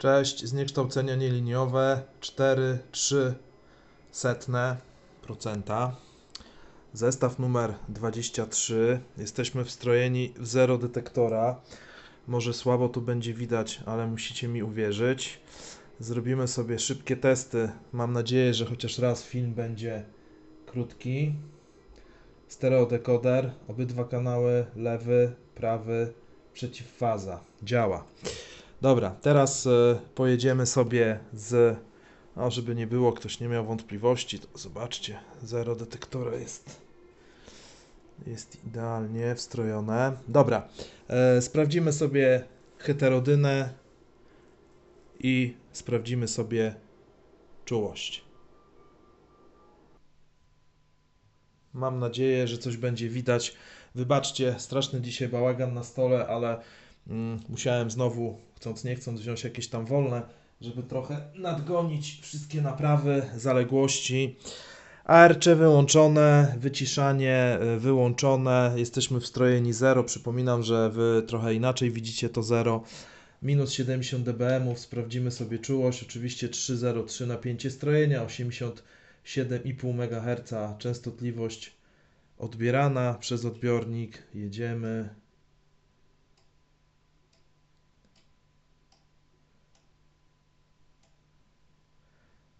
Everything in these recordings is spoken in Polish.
Cześć, zniekształcenia nieliniowe 4,3 setne procenta. Zestaw numer 23. Jesteśmy wstrojeni w zero detektora. Może słabo tu będzie widać, ale musicie mi uwierzyć. Zrobimy sobie szybkie testy. Mam nadzieję, że chociaż raz film będzie krótki. Stereodekoder, obydwa kanały, lewy, prawy, przeciwfaza. Działa. Dobra, teraz e, pojedziemy sobie z. O, żeby nie było, ktoś nie miał wątpliwości, to zobaczcie, zero detektora jest. Jest idealnie wstrojone. Dobra, e, sprawdzimy sobie heterodynę i sprawdzimy sobie czułość. Mam nadzieję, że coś będzie widać. Wybaczcie, straszny dzisiaj bałagan na stole, ale mm, musiałem znowu, chcąc nie chcąc, wziąć jakieś tam wolne, żeby trochę nadgonić wszystkie naprawy, zaległości. ARC wyłączone, wyciszanie y, wyłączone, jesteśmy wstrojeni 0. Przypominam, że Wy trochę inaczej widzicie to 0. Minus 70 dBm, sprawdzimy sobie czułość. Oczywiście 303 napięcie strojenia, 87,5 MHz częstotliwość odbierana przez odbiornik. Jedziemy.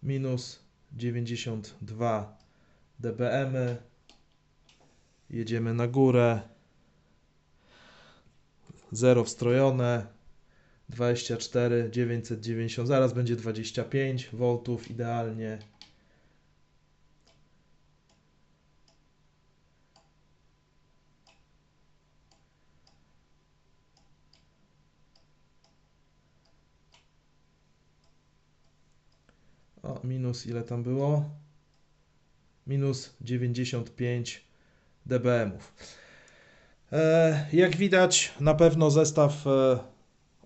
Minus 92 dBm. Jedziemy na górę. 0 wstrojone. 24 990. Zaraz będzie 25 V idealnie. O, minus ile tam było? Minus 95 dBm-ów. E, jak widać, na pewno zestaw e,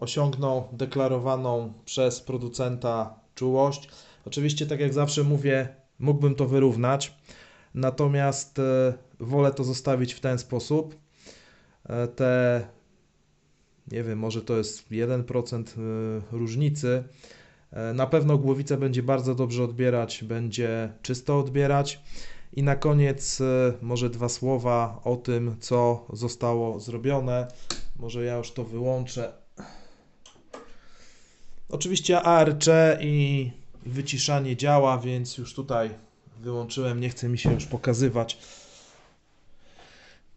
osiągnął deklarowaną przez producenta czułość. Oczywiście, tak jak zawsze mówię, mógłbym to wyrównać, natomiast e, wolę to zostawić w ten sposób. Te, nie wiem, może to jest 1% e, różnicy. E, Na pewno głowica będzie bardzo dobrze odbierać, będzie czysto odbierać. I na koniec e, może dwa słowa o tym, co zostało zrobione. Może ja już to wyłączę. Oczywiście ARC i wyciszanie działa, więc już tutaj wyłączyłem, nie chce mi się już pokazywać.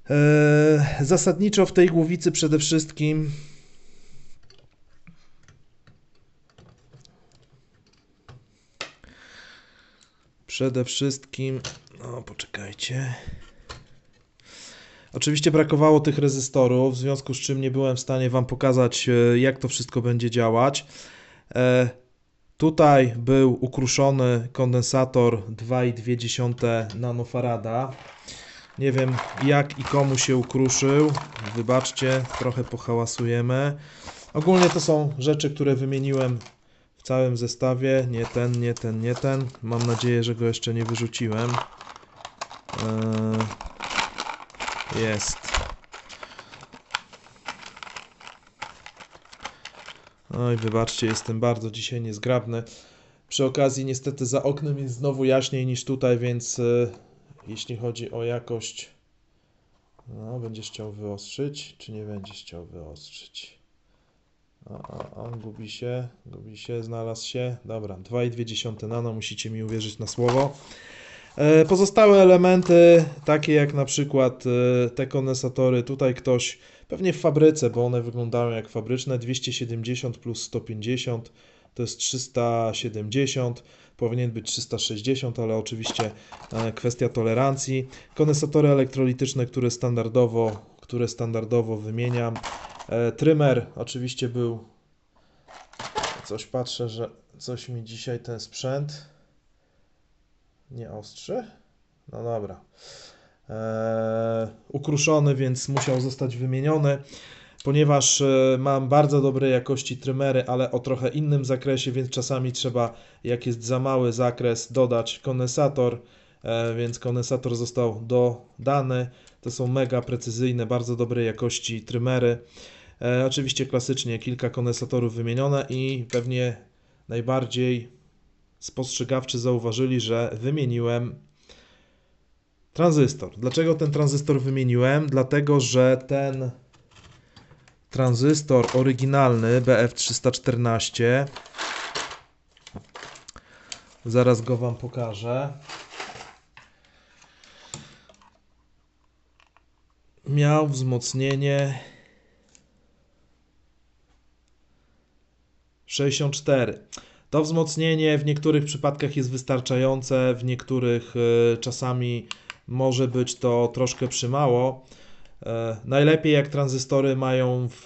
E, Zasadniczo w tej głowicy przede wszystkim Przede wszystkim, no poczekajcie. Oczywiście brakowało tych rezystorów, w związku z czym nie byłem w stanie Wam pokazać, e, jak to wszystko będzie działać. E, tutaj był ukruszony kondensator 2,2 nanofarada. Nie wiem, jak i komu się ukruszył. Wybaczcie, trochę pohałasujemy. Ogólnie to są rzeczy, które wymieniłem całym zestawie. Nie ten, nie ten, nie ten. Mam nadzieję, że go jeszcze nie wyrzuciłem. Eee, Jest. Oj, wybaczcie, jestem bardzo dzisiaj niezgrabny. Przy okazji, niestety, za oknem jest znowu jaśniej niż tutaj, więc e, jeśli chodzi o jakość, no, będziesz chciał wyostrzyć, czy nie będziesz chciał wyostrzyć? O, o, o, gubi się, gubi się, znalazł się. Dobra, 2,2 nano, musicie mi uwierzyć na słowo. E, Pozostałe elementy, takie jak na przykład e, te kondensatory, tutaj ktoś, pewnie w fabryce, bo one wyglądają jak fabryczne, 270 plus 150 to jest 370, powinien być 360, ale oczywiście e, kwestia tolerancji. Kondensatory elektrolityczne, które standardowo, które standardowo wymieniam. E, Trymer oczywiście był. Coś patrzę, że coś mi dzisiaj ten sprzęt nie ostrzy. No dobra. E, ukruszony, więc musiał zostać wymieniony. Ponieważ e, mam bardzo dobrej jakości trymery, ale o trochę innym zakresie, więc czasami trzeba, jak jest za mały zakres, dodać kondensator. Więc kondensator został dodany. To są mega precyzyjne, bardzo dobrej jakości trymery. E, oczywiście klasycznie kilka kondensatorów wymienione i pewnie najbardziej spostrzegawczy zauważyli, że wymieniłem tranzystor. Dlaczego ten tranzystor wymieniłem? Dlatego, że ten tranzystor oryginalny BF314 zaraz go Wam pokażę. Miał wzmocnienie 64. To wzmocnienie w niektórych przypadkach jest wystarczające, w niektórych y, czasami może być to troszkę przymało. E, najlepiej jak tranzystory mają w,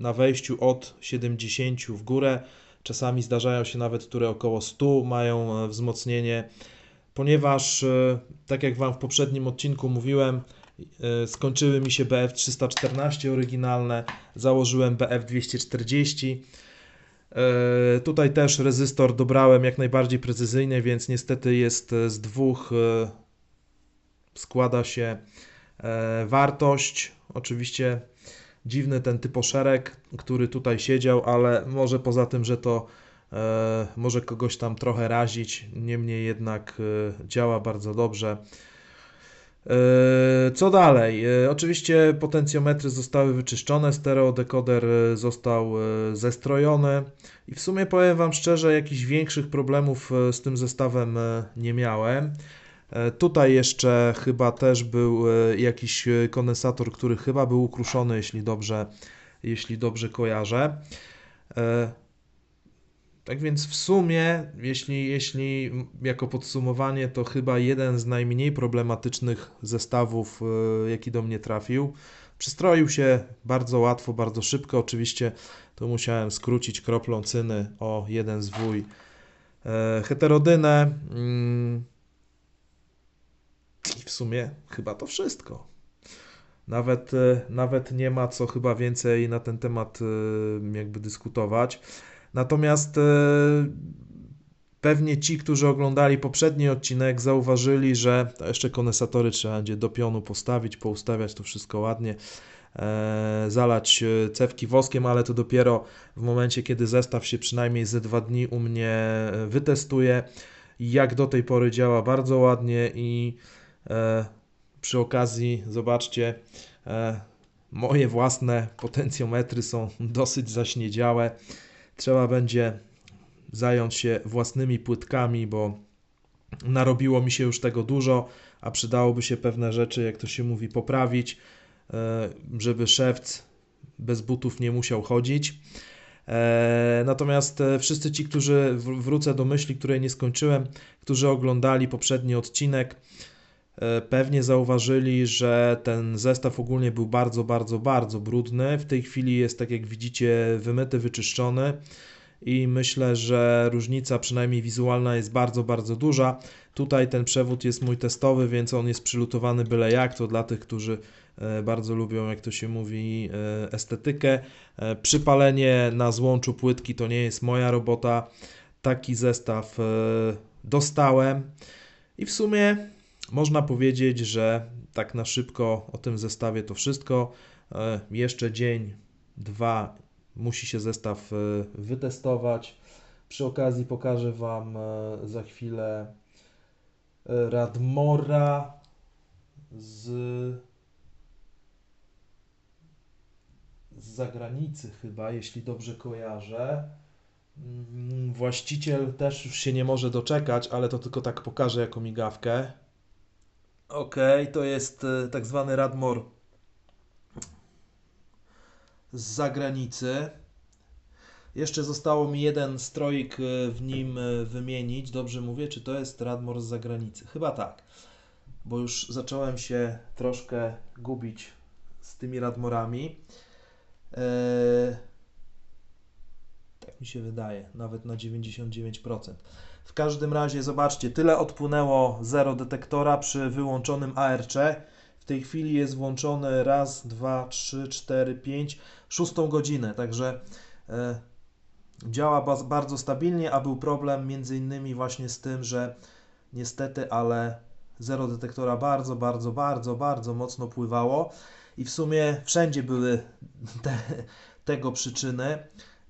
na wejściu od 70 w górę. Czasami zdarzają się nawet, które około 100 mają e, wzmocnienie, ponieważ, e, tak jak Wam w poprzednim odcinku mówiłem, skończyły mi się BF314 oryginalne, założyłem BF240. Tutaj też rezystor dobrałem jak najbardziej precyzyjny, więc niestety jest z dwóch składa się e, wartość. Oczywiście dziwny ten typoszereg, który tutaj siedział, ale może poza tym, że to e, może kogoś tam trochę razić, niemniej jednak e, działa bardzo dobrze. Co dalej? Oczywiście potencjometry zostały wyczyszczone, stereodekoder został zestrojony i w sumie powiem Wam szczerze, jakichś większych problemów z tym zestawem nie miałem. E, tutaj jeszcze chyba też był e, jakiś e, kondensator, który chyba był ukruszony, jeśli dobrze, jeśli dobrze kojarzę. Tak więc w sumie, jeśli, jeśli jako podsumowanie, to chyba jeden z najmniej problematycznych zestawów, jaki do mnie trafił. Przystroił się bardzo łatwo, bardzo szybko. Oczywiście to musiałem skrócić kroplą cyny o jeden zwój heterodynę. Mm, i w sumie chyba to wszystko. Nawet, e, nawet nie ma co chyba więcej na ten temat e, jakby dyskutować. Natomiast e, pewnie ci, którzy oglądali poprzedni odcinek, zauważyli, że jeszcze kondensatory trzeba będzie do pionu postawić, poustawiać to wszystko ładnie, zalać cewki woskiem, ale to dopiero w momencie, kiedy zestaw się przynajmniej ze dwa dni u mnie wytestuje. Jak do tej pory działa bardzo ładnie i E, przy okazji, zobaczcie, e, moje własne potencjometry są dosyć zaśniedziałe. Trzeba będzie zająć się własnymi płytkami, bo narobiło mi się już tego dużo, a przydałoby się pewne rzeczy, jak to się mówi, poprawić, e, żeby szewc bez butów nie musiał chodzić. Natomiast wszyscy ci, którzy wrócę do myśli, której nie skończyłem, którzy oglądali poprzedni odcinek, E, pewnie zauważyli, że ten zestaw ogólnie był bardzo, bardzo, bardzo brudny. W tej chwili jest, tak jak widzicie, wymyty, wyczyszczony i myślę, że różnica przynajmniej wizualna jest bardzo, bardzo duża. Tutaj ten przewód jest mój testowy, więc on jest przylutowany byle jak, to dla tych, którzy e, bardzo lubią, jak to się mówi, e, estetykę. Przypalenie na złączu płytki to nie jest moja robota. Taki zestaw dostałem i w sumie można powiedzieć, że tak na szybko o tym zestawie to wszystko. E, jeszcze dzień, dwa musi się zestaw e, wytestować. Przy okazji pokażę Wam e, za chwilę Radmora z, z zagranicy chyba, jeśli dobrze kojarzę. Mm, właściciel też już się nie może doczekać, ale to tylko tak pokażę jako migawkę. Ok, to jest e, tak zwany Radmor z zagranicy. Jeszcze zostało mi jeden stroik e, w nim e, wymienić. Dobrze mówię, czy to jest Radmor z zagranicy? Chyba tak, bo już zacząłem się troszkę gubić z tymi Radmorami. Eee, tak mi się wydaje, nawet na 99%. W każdym razie zobaczcie, tyle odpłynęło zero detektora przy wyłączonym ARC. W tej chwili jest włączony raz, dwa, trzy, cztery, pięć, szóstą godzinę, także e, działa bardzo stabilnie, a był problem między innymi właśnie z tym, że niestety, ale zero detektora bardzo, bardzo, bardzo, bardzo mocno pływało. i w sumie wszędzie były te, tego przyczyny.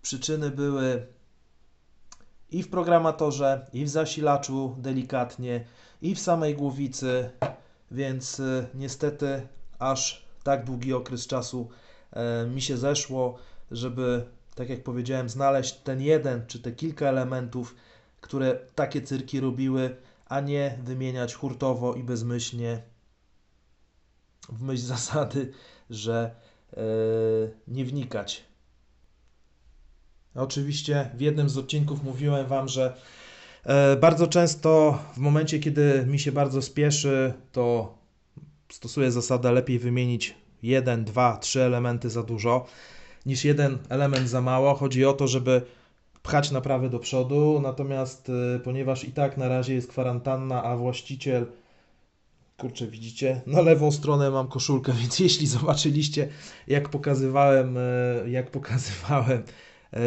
Przyczyny były i w programatorze, i w zasilaczu delikatnie, i w samej głowicy, więc y, niestety aż tak długi okres czasu e, mi się zeszło, żeby, tak jak powiedziałem, znaleźć ten jeden czy te kilka elementów, które takie cyrki robiły, a nie wymieniać hurtowo i bezmyślnie w myśl zasady, że e, nie wnikać. Oczywiście w jednym z odcinków mówiłem Wam, że e, bardzo często w momencie, kiedy mi się bardzo spieszy, to stosuję zasadę lepiej wymienić jeden, dwa, trzy elementy za dużo niż jeden element za mało. Chodzi o to, żeby pchać naprawę do przodu, natomiast y, ponieważ i tak na razie jest kwarantanna, a właściciel kurczę, widzicie, na lewą stronę mam koszulkę, więc jeśli zobaczyliście, jak pokazywałem, y, jak pokazywałem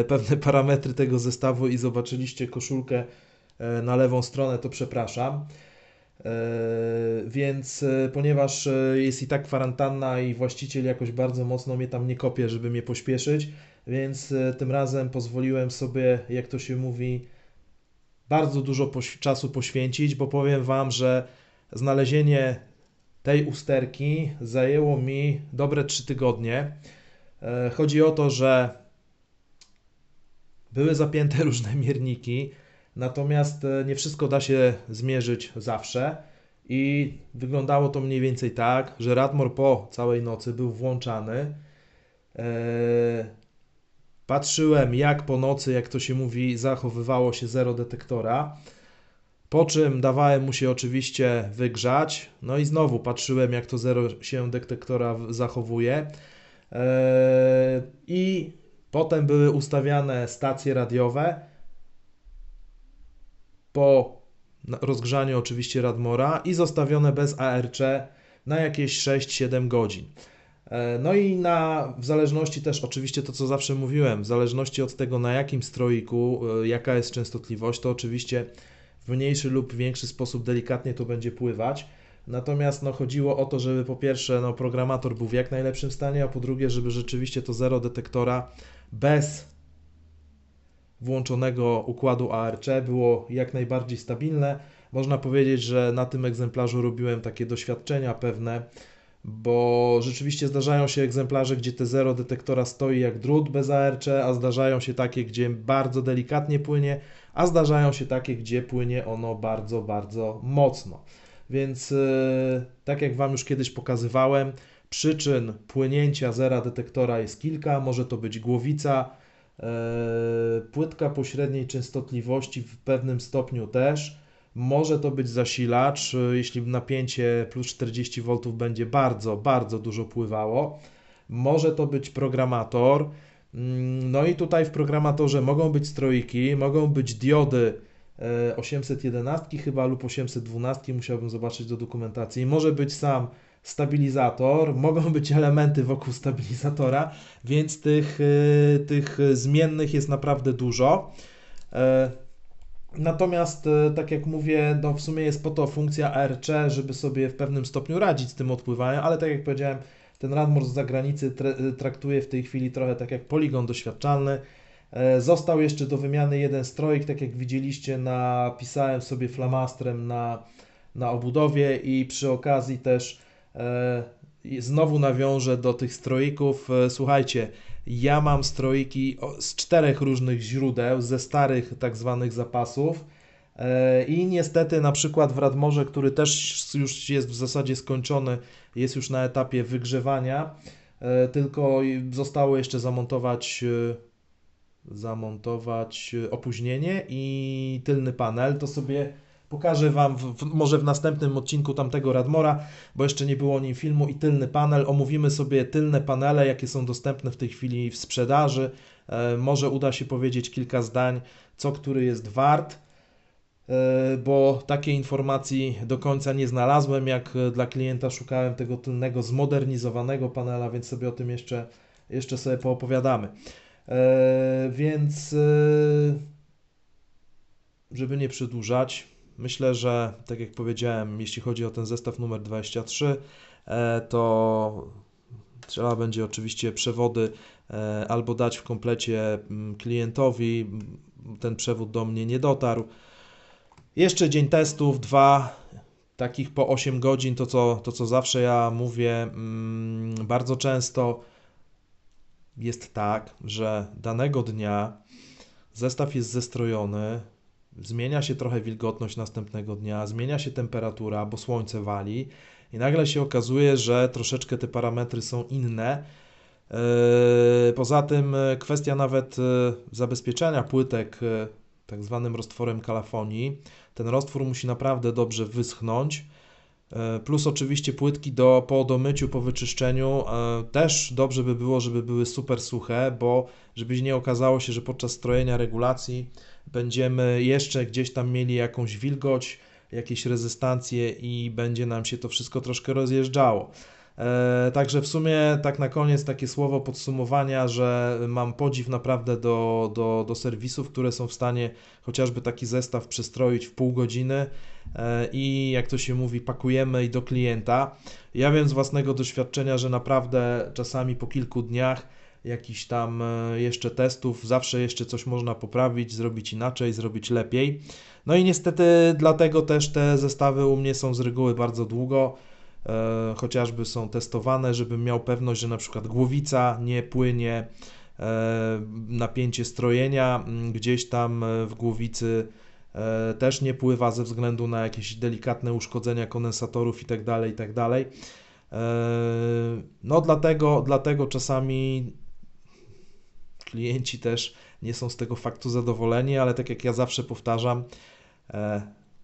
pewne parametry tego zestawu i zobaczyliście koszulkę na lewą stronę, to przepraszam. Więc ponieważ jest i tak kwarantanna i właściciel jakoś bardzo mocno mnie tam nie kopie, żeby mnie pośpieszyć, więc e, tym razem pozwoliłem sobie, jak to się mówi, bardzo dużo poś czasu poświęcić, bo powiem Wam, że znalezienie tej usterki zajęło mi dobre 3 tygodnie. E, chodzi o to, że były zapięte różne mierniki, natomiast e, nie wszystko da się zmierzyć zawsze. I wyglądało to mniej więcej tak, że Radmor po całej nocy był włączany. Patrzyłem, jak po nocy, jak to się mówi, zachowywało się zero detektora. Po czym dawałem mu się oczywiście wygrzać. No i znowu patrzyłem, jak to zero się detektora zachowuje. Eee, I potem były ustawiane stacje radiowe. Po rozgrzaniu oczywiście Radmora i zostawione bez ARC na jakieś 6-7 godzin. E, no i na, w zależności też, oczywiście to co zawsze mówiłem, w zależności od tego na jakim stroiku, e, jaka jest częstotliwość, to oczywiście w mniejszy lub większy sposób delikatnie to będzie pływać. Natomiast no, chodziło o to, żeby po pierwsze no, programator był w jak najlepszym stanie, a po drugie, żeby rzeczywiście to zero detektora bez włączonego układu ARC było jak najbardziej stabilne. Można powiedzieć, że na tym egzemplarzu robiłem takie doświadczenia pewne, bo rzeczywiście zdarzają się egzemplarze, gdzie te zero detektora stoi jak drut bez ARC, a zdarzają się takie, gdzie bardzo delikatnie płynie, a zdarzają się takie, gdzie płynie ono bardzo, bardzo mocno. Więc yy, tak jak Wam już kiedyś pokazywałem, przyczyn płynięcia zera detektora jest kilka. Może to być głowica, yy, płytka pośredniej częstotliwości w pewnym stopniu też może to być zasilacz, y, jeśli napięcie plus 40 V będzie bardzo, bardzo dużo pływało. Może to być programator. Mm, no i tutaj w programatorze mogą być strojki, mogą być diody 811 e, chyba lub 812, musiałbym zobaczyć do dokumentacji. Może być sam stabilizator, mogą być elementy wokół stabilizatora, więc tych, y, tych zmiennych jest naprawdę dużo. E, Natomiast, e, tak jak mówię, no w sumie jest po to funkcja ARC, żeby sobie w pewnym stopniu radzić z tym odpływaniem, ale tak jak powiedziałem, ten Radmor z zagranicy e, traktuje w tej chwili trochę tak jak poligon doświadczalny. E, został jeszcze do wymiany jeden stroik, tak jak widzieliście, napisałem sobie flamastrem na, na obudowie i przy okazji też e, znowu nawiążę do tych stroików. E, słuchajcie, ja mam stroiki z czterech różnych źródeł, ze starych tak zwanych zapasów. E, I niestety na przykład w Radmorze, który też już jest w zasadzie skończony, jest już na etapie wygrzewania, e, tylko zostało jeszcze zamontować zamontować opóźnienie i tylny panel, to sobie Pokażę Wam w, może w następnym odcinku tamtego Radmora, bo jeszcze nie było o nim filmu i tylny panel. Omówimy sobie tylne panele, jakie są dostępne w tej chwili w sprzedaży. E, może uda się powiedzieć kilka zdań, co który jest wart, e, bo takiej informacji do końca nie znalazłem. Jak dla klienta szukałem tego tylnego, zmodernizowanego panela, więc sobie o tym jeszcze, jeszcze sobie poopowiadamy. E, więc żeby nie przedłużać, Myślę, że tak jak powiedziałem, jeśli chodzi o ten zestaw numer 23, e, to Trzeba będzie oczywiście przewody e, albo dać w komplecie mm, klientowi, ten przewód do mnie nie dotarł. Jeszcze dzień testów, dwa, takich po 8 godzin, to co, to co zawsze ja mówię mm, bardzo często jest tak, że danego dnia zestaw jest zestrojony, zmienia się trochę wilgotność następnego dnia, zmienia się temperatura, bo słońce wali i nagle się okazuje, że troszeczkę te parametry są inne. Yy, Poza tym e, kwestia nawet e, zabezpieczenia płytek e, tak zwanym roztworem kalafonii. Ten roztwór musi naprawdę dobrze wyschnąć. E, Plus oczywiście płytki do, po domyciu, po wyczyszczeniu e, też dobrze by było, żeby były super suche, bo żeby nie okazało się, że podczas strojenia regulacji będziemy jeszcze gdzieś tam mieli jakąś wilgoć, jakieś rezystancje i będzie nam się to wszystko troszkę rozjeżdżało. E, Także w sumie tak na koniec takie słowo podsumowania, że mam podziw naprawdę do, do, do serwisów, które są w stanie chociażby taki zestaw przestroić w pół godziny e, i jak to się mówi, pakujemy i do klienta. Ja wiem z własnego doświadczenia, że naprawdę czasami po kilku dniach jakichś tam e, jeszcze testów, zawsze jeszcze coś można poprawić, zrobić inaczej, zrobić lepiej. No i niestety dlatego też te zestawy u mnie są z reguły bardzo długo e, chociażby są testowane, żebym miał pewność, że na przykład głowica nie płynie, e, napięcie strojenia m, gdzieś tam e, w głowicy e, też nie pływa ze względu na jakieś delikatne uszkodzenia kondensatorów itd., itd. E, No dlatego, dlatego czasami klienci też nie są z tego faktu zadowoleni, ale tak jak ja zawsze powtarzam,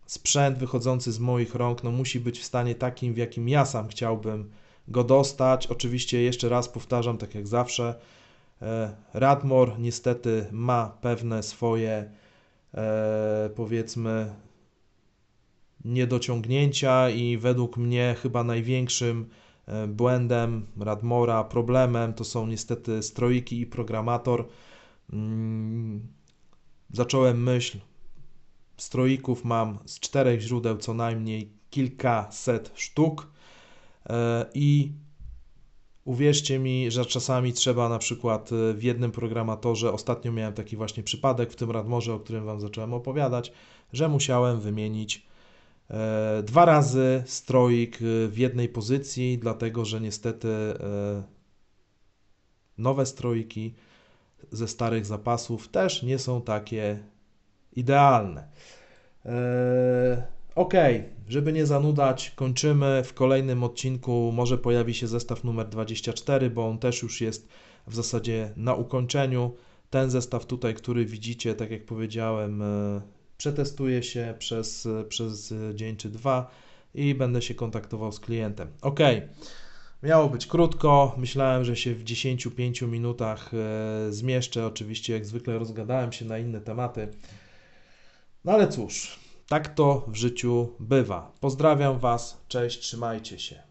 sprzęt wychodzący z moich rąk no, musi być w stanie takim, w jakim ja sam chciałbym go dostać. Oczywiście jeszcze raz powtarzam, tak jak zawsze, e, Radmor niestety ma pewne swoje e, powiedzmy niedociągnięcia i według mnie chyba największym e, błędem Radmora, problemem to są niestety stroiki i programator. Mm, Zacząłem myśl stroików mam z czterech źródeł co najmniej kilkaset sztuk. E, i uwierzcie mi, że czasami trzeba na przykład e, w jednym programatorze, ostatnio miałem taki właśnie przypadek w tym Radmorze, o którym Wam zacząłem opowiadać, że musiałem wymienić e, dwa razy stroik w jednej pozycji, dlatego że niestety nowe stroiki ze starych zapasów też nie są takie idealne. Eee, ok, żeby nie zanudać, kończymy. W kolejnym odcinku może pojawi się zestaw numer 24, bo on też już jest w zasadzie na ukończeniu. Ten zestaw tutaj, który widzicie, tak jak powiedziałem, e, przetestuje się przez, przez dzień czy dwa i będę się kontaktował z klientem. Ok. Miało być krótko, myślałem, że się w 10-5 minutach e, zmieszczę. Oczywiście, jak zwykle, rozgadałem się na inne tematy. No ale cóż, tak to w życiu bywa. Pozdrawiam Was, cześć, trzymajcie się.